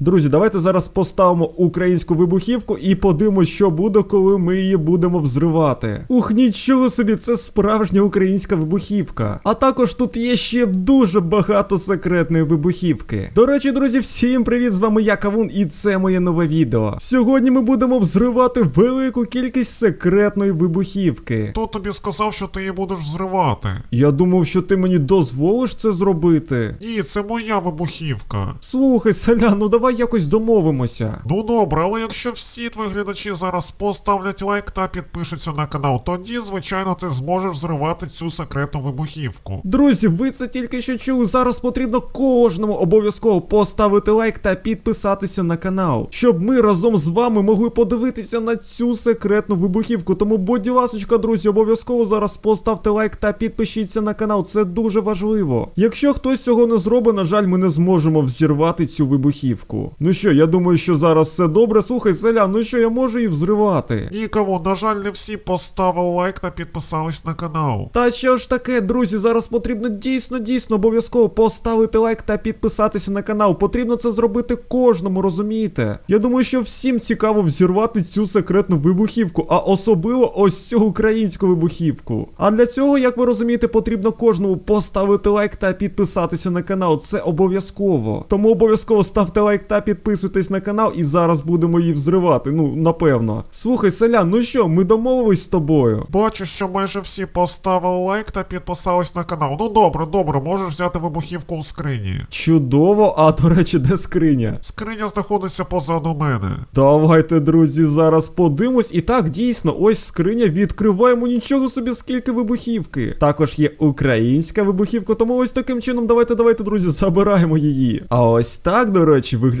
Друзі, давайте зараз поставимо українську вибухівку і подивимося, що буде, коли ми її будемо взривати. Ух, нічого собі, це справжня українська вибухівка. А також тут є ще дуже багато секретної вибухівки. До речі, друзі, всім привіт! З вами я Кавун, і це моє нове відео. Сьогодні ми будемо взривати велику кількість секретної вибухівки. Хто тобі сказав, що ти її будеш взривати? Я думав, що ти мені дозволиш це зробити. Ні, це моя вибухівка. Слухай, Селя, ну давай якось домовимося. Ну добре, але якщо всі твої глядачі зараз поставлять лайк та підпишуться на канал, тоді, звичайно, ти зможеш взривати цю секретну вибухівку. Друзі, ви це тільки що чули. Зараз потрібно кожному обов'язково поставити лайк та підписатися на канал, щоб ми разом з вами могли подивитися на цю секретну вибухівку. Тому, будь ласочка, друзі, обов'язково зараз поставте лайк та підпишіться на канал. Це дуже важливо. Якщо хтось цього не зробить, на жаль, ми не зможемо взірвати цю вибухівку. Ну що, я думаю, що зараз все добре. Слухай, селян, ну що, я можу її взривати. Нікому, на жаль, не всі поставили лайк та підписались на канал. Та що ж таке, друзі, зараз потрібно дійсно, дійсно обов'язково поставити лайк та підписатися на канал. Потрібно це зробити кожному, розумієте? Я думаю, що всім цікаво взірвати цю секретну вибухівку, а особливо ось цю українську вибухівку. А для цього, як ви розумієте, потрібно кожному поставити лайк та підписатися на канал. Це обов'язково. Тому обов'язково ставте лайк та підписуйтесь на канал, і зараз будемо її взривати. Ну, напевно. Слухай, селян, ну що, ми домовились з тобою? Бачу, що майже всі поставили лайк та підписались на канал. Ну добре, добре, можеш взяти вибухівку у скрині. Чудово, а до речі, де скриня? Скриня знаходиться позаду мене. Давайте, друзі, зараз подивимось. І так, дійсно, ось скриня відкриваємо нічого собі, скільки вибухівки. Також є українська вибухівка, тому ось таким чином, давайте, давайте, друзі, забираємо її. А ось так, до речі, виглядає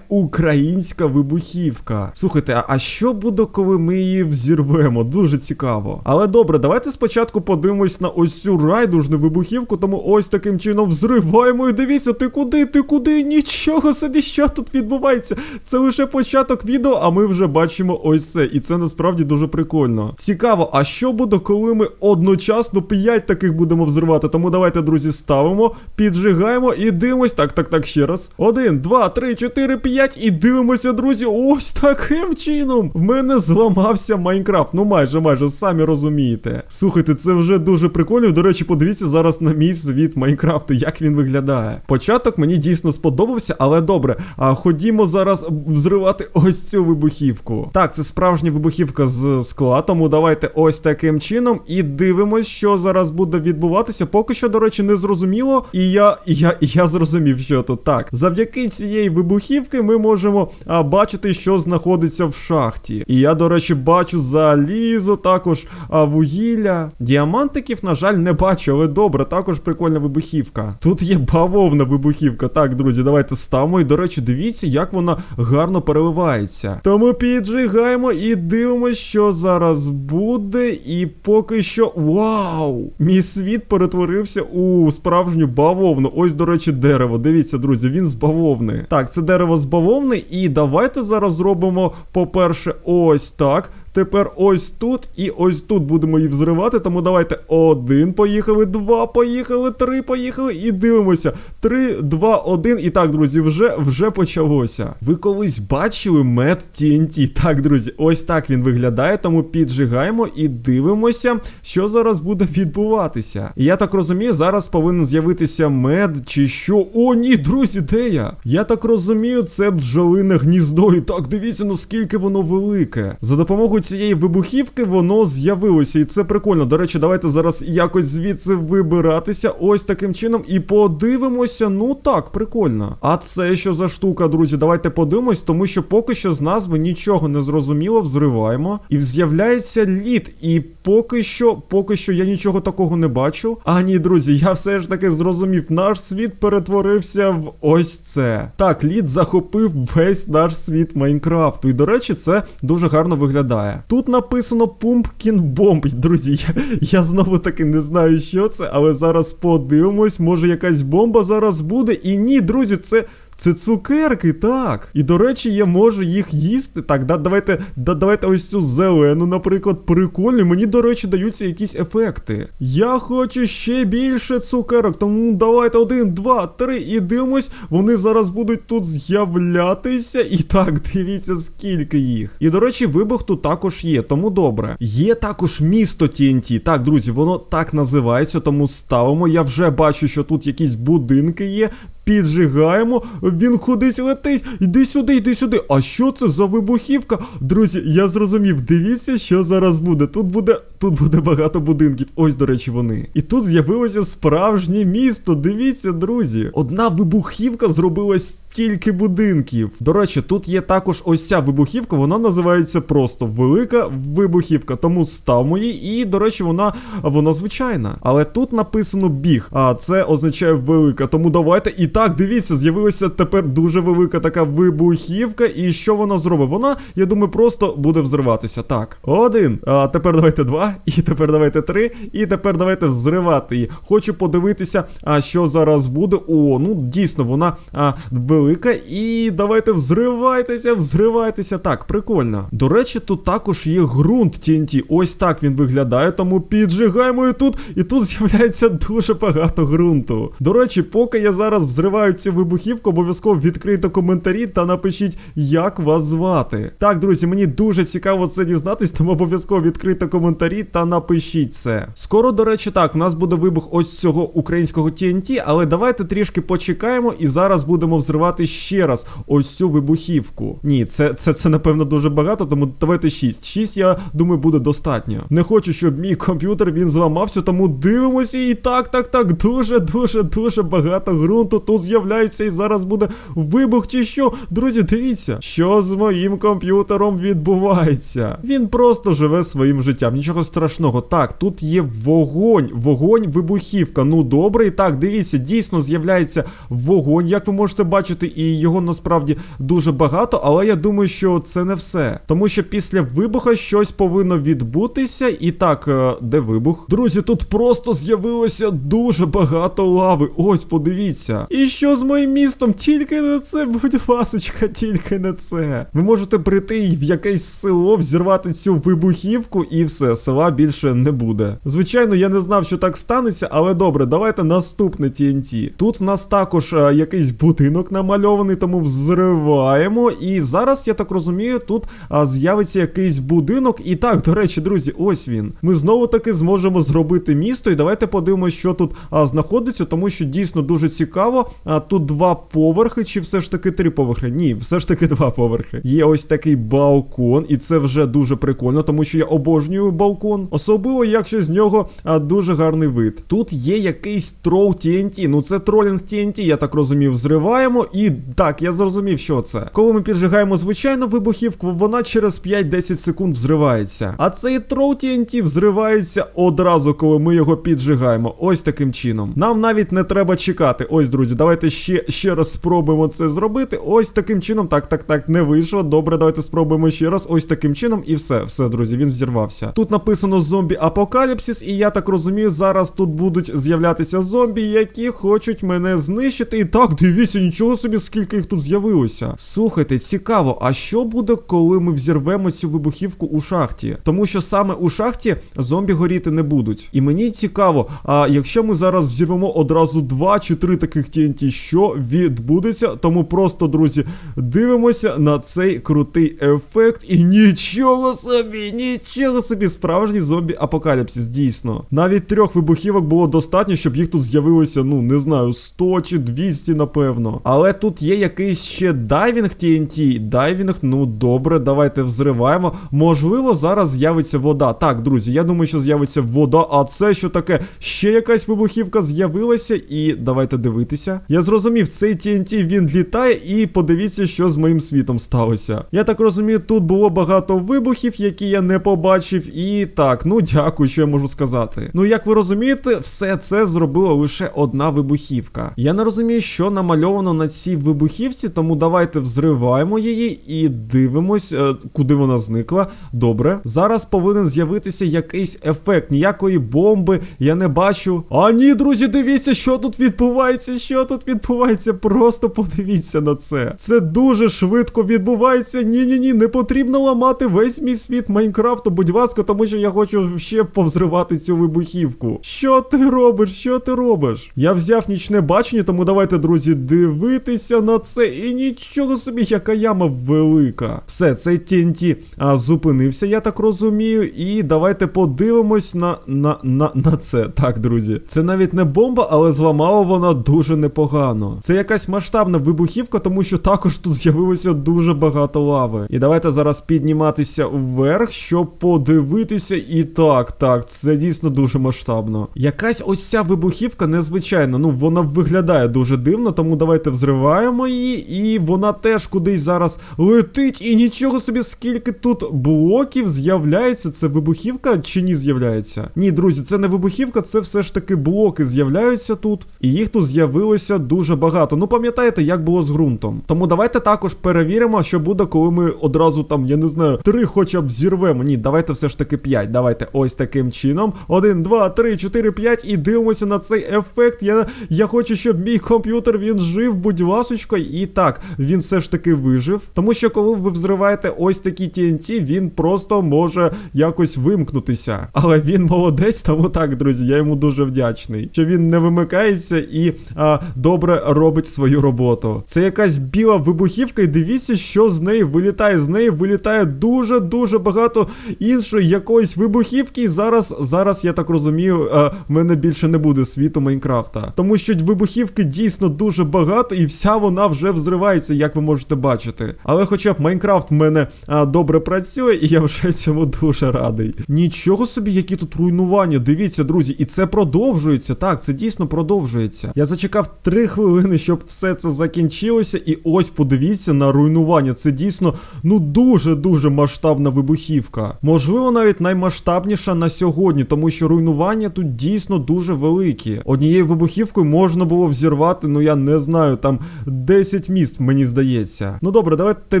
українська вибухівка. Слухайте, а що буде, коли ми її взірвемо? Дуже цікаво. Але добре, давайте спочатку подивимось на ось цю райдужну вибухівку, тому ось таким чином взриваємо. І дивіться, ти куди? Ти куди? Нічого собі, що тут відбувається. Це лише початок відео, а ми вже бачимо ось це. І це насправді дуже прикольно. Цікаво, а що буде, коли ми одночасно 5 таких будемо взривати? Тому давайте, друзі, ставимо, піджигаємо і дивимось. Так, так, так, ще раз. Один, два, три, чотири, п'ять. І дивимося, друзі. Ось таким чином. В мене зламався Майнкрафт. Ну майже, майже, самі розумієте. Слухайте, це вже дуже прикольно. До речі, подивіться зараз на мій світ Майнкрафту, як він виглядає. Початок мені дійсно сподобався, але добре. А ходімо зараз взривати ось цю вибухівку. Так, це справжня вибухівка з скла, тому давайте ось таким чином і дивимось, що зараз буде відбуватися. Поки що, до речі, не зрозуміло. І я, я, я зрозумів, що тут так. Завдяки цієї вибухівки ми можемо а, бачити, що знаходиться в шахті. І я, до речі, бачу залізо, також а, вугілля. Діамантиків, на жаль, не бачу, але добре, також прикольна вибухівка. Тут є бавовна вибухівка. Так, друзі, давайте ставимо. І, до речі, дивіться, як вона гарно переливається. Тому піджигаємо і дивимося, що зараз буде. І поки що. Вау! Мій світ перетворився у справжню бавовну. Ось, до речі, дерево. Дивіться, друзі, він з бавовни. Так, це дерево з бавовни. І давайте зараз зробимо, по-перше, ось так. Тепер ось тут і ось тут будемо її взривати. Тому давайте один поїхали, два поїхали, три поїхали і дивимося. Три, два, один. І так, друзі, вже вже почалося. Ви колись бачили мед TNT? Так, друзі, ось так він виглядає. Тому піджигаємо і дивимося, що зараз буде відбуватися. І я так розумію, зараз повинен з'явитися мед чи що. О, ні, друзі, де я? Я так розумію, це бджолине гніздо. І так, дивіться, наскільки воно велике. За допомогою цієї вибухівки воно з'явилося, і це прикольно. До речі, давайте зараз якось звідси вибиратися. Ось таким чином. І подивимося. Ну так, прикольно. А це що за штука, друзі? Давайте подивимось, тому що поки що з назви нічого не зрозуміло, взриваємо. І з'являється лід. І поки що, поки що я нічого такого не бачу. А ні, друзі, я все ж таки зрозумів, наш світ перетворився в ось це. Так, лід захопив весь наш світ Майнкрафту. І, до речі, це дуже гарно виглядає. Тут написано Pumpkin Бомб. Друзі, я знову таки не знаю, що це, але зараз подивимось, може якась бомба зараз буде. І ні, друзі, це Це цукерки, так. І до речі, я можу їх їсти. Так, да, давайте, да, давайте ось цю зелену, наприклад, прикольно. Мені, до речі, даються якісь ефекти. Я хочу ще більше цукерок, тому давайте один, два, три і дивимось. Вони зараз будуть тут з'являтися. І так, дивіться, скільки їх. І до речі, вибух тут також є, тому добре. Є також місто TNT. Так, друзі, воно так називається, тому ставимо. Я вже бачу, що тут якісь будинки є. Піджигаємо, він кудись летить. Іди сюди, йди сюди. А що це за вибухівка? Друзі, я зрозумів. Дивіться, що зараз буде. Тут буде тут буде багато будинків. Ось, до речі, вони. І тут з'явилося справжнє місто. Дивіться, друзі. Одна вибухівка зробила стільки будинків. До речі, тут є також ось ця вибухівка. Вона називається просто велика вибухівка. Тому ставмо її. І, до речі, вона вона звичайна. Але тут написано біг. А це означає велика. Тому давайте. І так, дивіться, з'явилася тепер дуже велика така вибухівка. І що вона зробить? Вона, я думаю, просто буде взриватися. Так. Один. А тепер давайте два. І тепер давайте три. І тепер давайте взривати її. Хочу подивитися, а що зараз буде. О, ну дійсно, вона а, велика. І давайте взривайтеся, взривайтеся. Так, прикольно. До речі, тут також є ґрунт TNT. Ось так він виглядає, тому піджигаємо і тут. І тут з'являється дуже багато ґрунту. До речі, поки я зараз взриваю цю вибухівку, обов'язково відкрийте коментарі та напишіть, як вас звати. Так, друзі, мені дуже цікаво це дізнатись, тому обов'язково відкрийте коментарі та напишіть це. Скоро, до речі, так, в нас буде вибух ось цього українського TNT, але давайте трішки почекаємо і зараз будемо взривати ще раз ось цю вибухівку. Ні, це, це, це напевно дуже багато, тому давайте 6. 6, я думаю, буде достатньо. Не хочу, щоб мій комп'ютер він зламався, тому дивимося. І так, так, так, дуже, дуже, дуже багато ґрунту тут з'являється, і зараз буде вибух чи що. Друзі, дивіться, що з моїм комп'ютером відбувається. Він просто живе своїм життям. Нічого страшного. Так, тут є вогонь, вогонь, вибухівка. Ну добре, і так, дивіться, дійсно з'являється вогонь, як ви можете бачити, і його насправді дуже багато, але я думаю, що це не все. Тому що після вибуха щось повинно відбутися. І так, е, де вибух? Друзі, тут просто з'явилося дуже багато лави. Ось, подивіться. І що з моїм містом? Тільки не це, будь ласочка, тільки не це. Ви можете прийти в якесь село, взірвати цю вибухівку, і все, села більше не буде. Звичайно, я не знав, що так станеться, але добре, давайте наступне TNT. Тут в нас також е, якийсь будинок намальований, тому взриваємо. І зараз, я так розумію, тут а, з'явиться якийсь будинок. І так, до речі, друзі, ось він. Ми знову таки зможемо зробити місто. І давайте подивимося, що тут а, знаходиться, тому що дійсно дуже цікаво. А тут два поверхи, чи все ж таки три поверхи? Ні, все ж таки два поверхи. Є ось такий балкон, і це вже дуже прикольно, тому що я обожнюю балкон. Особливо, якщо з нього а, дуже гарний вид. Тут є якийсь трол TNT. Ну це тролінг TNT, я так розумів, взриваємо. І так, я зрозумів, що це. Коли ми піджигаємо звичайну вибухівку, вона через 5-10 секунд взривається. А цей трол TNT взривається одразу, коли ми його піджигаємо. Ось таким чином. Нам навіть не треба чекати. Ось, друзі, давайте ще, ще раз спробуємо це зробити. Ось таким чином. Так, так, так, не вийшло. Добре, давайте спробуємо ще раз. Ось таким чином, і все, все, друзі, він взірвався. Тут написано зомбі апокаліпсис, і я так розумію, зараз тут будуть з'являтися зомбі, які хочуть мене знищити. І так, дивіться, нічого собі, скільки їх тут з'явилося. Слухайте, цікаво, а що буде, коли ми взірвемо цю вибухівку у шахті? Тому що саме у шахті зомбі горіти не будуть. І мені цікаво, а якщо ми зараз взірвемо одразу два чи три таких TNT, що відбудеться? Тому просто, друзі, дивимося на цей крутий ефект. І нічого собі, нічого собі, справжній зомбі апокаліпсис, дійсно. Навіть трьох вибухівок було достатньо, щоб їх тут з'явилося, ну не знаю, 100 чи 200, напевно. Але тут є якийсь ще дайвінг TNT. Дайвінг, ну добре, давайте взриваємо. Можливо, зараз з'явиться вода. Так, друзі, я думаю, що з'явиться вода. А це що таке? Ще якась вибухівка з'явилася, і давайте дивитися. Я зрозумів, цей TNT він літає, і подивіться, що з моїм світом сталося. Я так розумію, тут було багато вибухів, які я не побачив. І так, ну дякую, що я можу сказати. Ну, як ви розумієте, все це зробила лише одна вибухівка. Я не розумію, що намальовано на цій вибухівці, тому давайте взриваємо її і дивимось, е, куди вона зникла. Добре. Зараз повинен з'явитися якийсь ефект. Ніякої бомби я не бачу. А ні, друзі, дивіться, що тут відбувається. Що тут відбувається? Просто подивіться на це. Це дуже швидко відбувається. Ні, ні, не потрібно ламати весь мій світ Майнкрафту, будь ласка, тому що хочу ще повзривати цю вибухівку. Що ти робиш? Що ти робиш? Я взяв нічне бачення, тому давайте, друзі, дивитися на це. І нічого собі, яка яма велика. Все, цей TNT а, зупинився, я так розумію. І давайте подивимось на, на, на, на це. Так, друзі. Це навіть не бомба, але зламала вона дуже непогано. Це якась масштабна вибухівка, тому що також тут з'явилося дуже багато лави. І давайте зараз підніматися вверх, щоб подивитися. І так, так, це дійсно дуже масштабно. Якась ось ця вибухівка незвичайна. Ну, вона виглядає дуже дивно, тому давайте взриваємо її, і вона теж кудись зараз летить. І нічого собі, скільки тут блоків з'являється. Це вибухівка чи ні з'являється? Ні, друзі, це не вибухівка, це все ж таки блоки з'являються тут. І їх тут з'явилося дуже багато. Ну, пам'ятаєте, як було з ґрунтом. Тому давайте також перевіримо, що буде, коли ми одразу там, я не знаю, три хоча б зірвемо. Ні, давайте все ж таки п'ять. Давайте ось таким чином. Один, два, три, чотири, п'ять. І дивимося на цей ефект. Я, я хочу, щоб мій комп'ютер він жив, будь ласочка. І так, він все ж таки вижив. Тому що коли ви взриваєте ось такі TNT, він просто може якось вимкнутися. Але він молодець, тому так, друзі, я йому дуже вдячний. Що він не вимикається і а, добре робить свою роботу. Це якась біла вибухівка, і дивіться, що з неї вилітає. З неї вилітає дуже-дуже багато іншої якоїсь вибухівки. І зараз, зараз, я так розумію, а, в мене більше не буде світу Майнкрафта. Тому що вибухівки дійсно дуже багато, і вся вона вже взривається, як ви можете бачити. Але хоча б Майнкрафт в мене а, добре працює, і я вже цьому дуже радий. Нічого собі, які тут руйнування. Дивіться, друзі, і це продовжується. Так, це дійсно продовжується. Я зачекав три хвилини, щоб все це закінчилося. І ось подивіться на руйнування. Це дійсно ну дуже-дуже масштабна вибухівка. Можливо, навіть наймасштабніша на сьогодні, тому що руйнування тут дійсно дуже великі. Однією вибухівкою можна було взірвати, ну я не знаю, там 10 міст, мені здається. Ну добре, давайте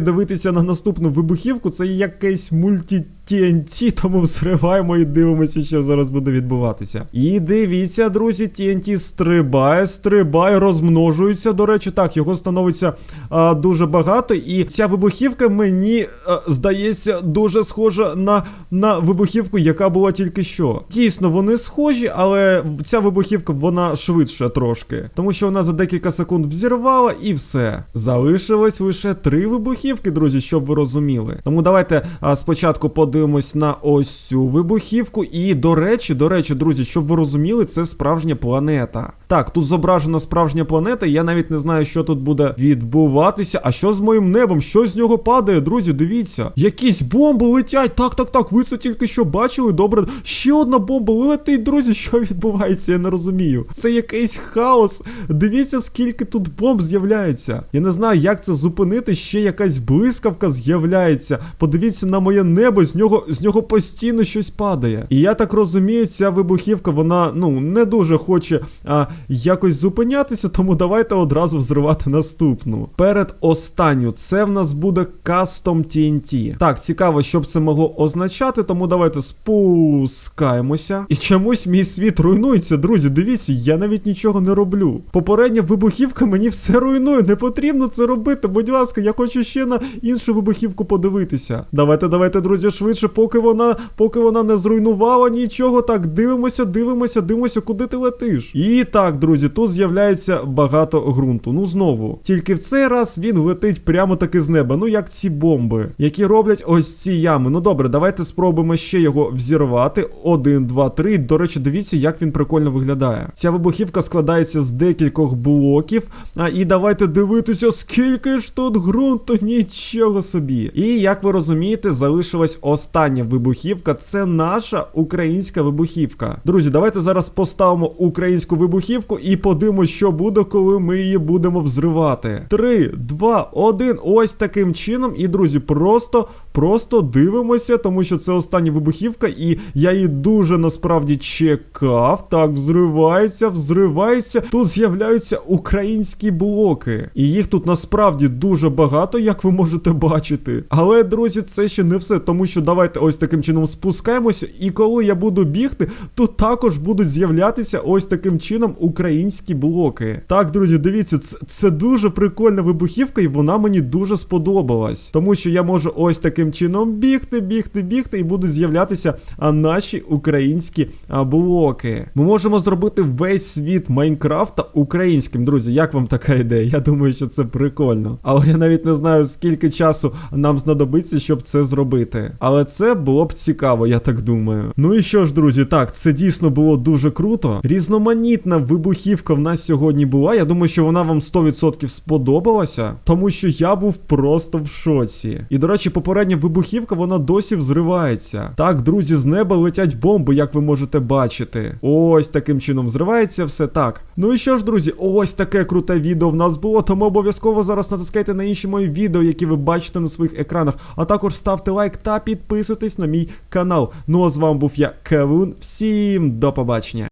дивитися на наступну вибухівку. Це якесь мульті. TNT, тому взриваємо і дивимося, що зараз буде відбуватися. І дивіться, друзі, TNT стрибає, стрибає, розмножується. До речі, так, його становиться а, дуже багато. І ця вибухівка мені а, здається дуже схожа на, на вибухівку, яка була тільки що. Дійсно, вони схожі, але ця вибухівка вона швидше трошки. Тому що вона за декілька секунд взірвала і все. Залишилось лише три вибухівки, друзі, щоб ви розуміли. Тому давайте а, спочатку подивимось на ось цю вибухівку. І до речі, до речі, друзі, щоб ви розуміли, це справжня планета. Так, тут зображена справжня планета, я навіть не знаю, що тут буде відбуватися. А що з моїм небом? Що з нього падає, друзі? Дивіться. Якісь бомби летять. Так, так, так. Ви це тільки що бачили. Добре. Ще одна бомба летить, друзі. Що відбувається? Я не розумію. Це якийсь хаос. Дивіться, скільки тут бомб з'являється. Я не знаю, як це зупинити. Ще якась блискавка з'являється. Подивіться на моє небо, з нього з нього постійно щось падає. І я так розумію, ця вибухівка, вона ну не дуже хоче а, якось зупинятися, тому давайте одразу взривати наступну. Перед останню це в нас буде кастом TNT. Так, цікаво, що б це могло означати, тому давайте спускаємося. І чомусь мій світ руйнується, друзі. Дивіться, я навіть нічого не роблю. Попередня вибухівка мені все руйнує. Не потрібно це робити. Будь ласка, я хочу ще на іншу вибухівку подивитися. Давайте, давайте, друзі, швидше, поки вона, поки вона не зруйнувала нічого. Так, дивимося, дивимося, дивимося, куди ти летиш. І так, друзі, тут з'являється багато ґрунту. Ну знову. Тільки в цей раз він летить прямо таки з неба. Ну як ці бомби, які роблять ось ці ями. Ну добре, давайте спробуємо ще його взірвати. Один, два, три. До речі, дивіться, як він прикольно виглядає. Ця вибухівка складається з декількох блоків. А і давайте дивитися, скільки ж тут ґрунту, нічого собі. І як ви розумієте, залишилась остання вибухівка. Це наша українська вибухівка. Друзі, давайте зараз поставимо українську вибухівку і подивимось, що буде, коли ми її будемо взривати. Три, два, один. Ось таким чином. І, друзі, просто просто дивимося, тому що це остання вибухівка, і я її дуже насправді чекав. Так, взривається, взривається. Тут з'являються українські блоки. І їх тут насправді дуже багато, як ви можете бачити. Але, друзі, це ще не все, тому що давайте ось таким чином спускаємося, і коли я буду бігти, тут також будуть з'являтися ось таким чином українські блоки. Так, друзі, дивіться, це, це дуже прикольна вибухівка, і вона мені дуже сподобалась. Тому що я можу ось таким чином бігти, бігти, бігти, і будуть з'являтися наші українські блоки. Ми можемо зробити весь світ Майнкрафта українським, друзі. Як вам така ідея? Я думаю, що це прикольно. Але я навіть не знаю, скільки часу нам знадобиться, щоб це зробити. Але це було б цікаво, я так думаю. Ну і що ж, друзі, так, це дійсно було дуже круто. Різноманітна вибухівка в нас сьогодні була. Я думаю, що вона вам 100% сподобалася, тому що я був просто в шоці. І до речі, попередня вибухівка вона досі взривається. Так, друзі, з неба летять бомби, як ви можете бачити. Ось таким чином взривається все так. Ну і що ж, друзі, ось таке круте відео в нас було. Тому обов'язково зараз натискайте на інші мої відео, які ви бачите на своїх екранах. А також ставте лайк та підписуйтесь на мій канал. Ну а з вами був я, Кавун. Всім до побачення.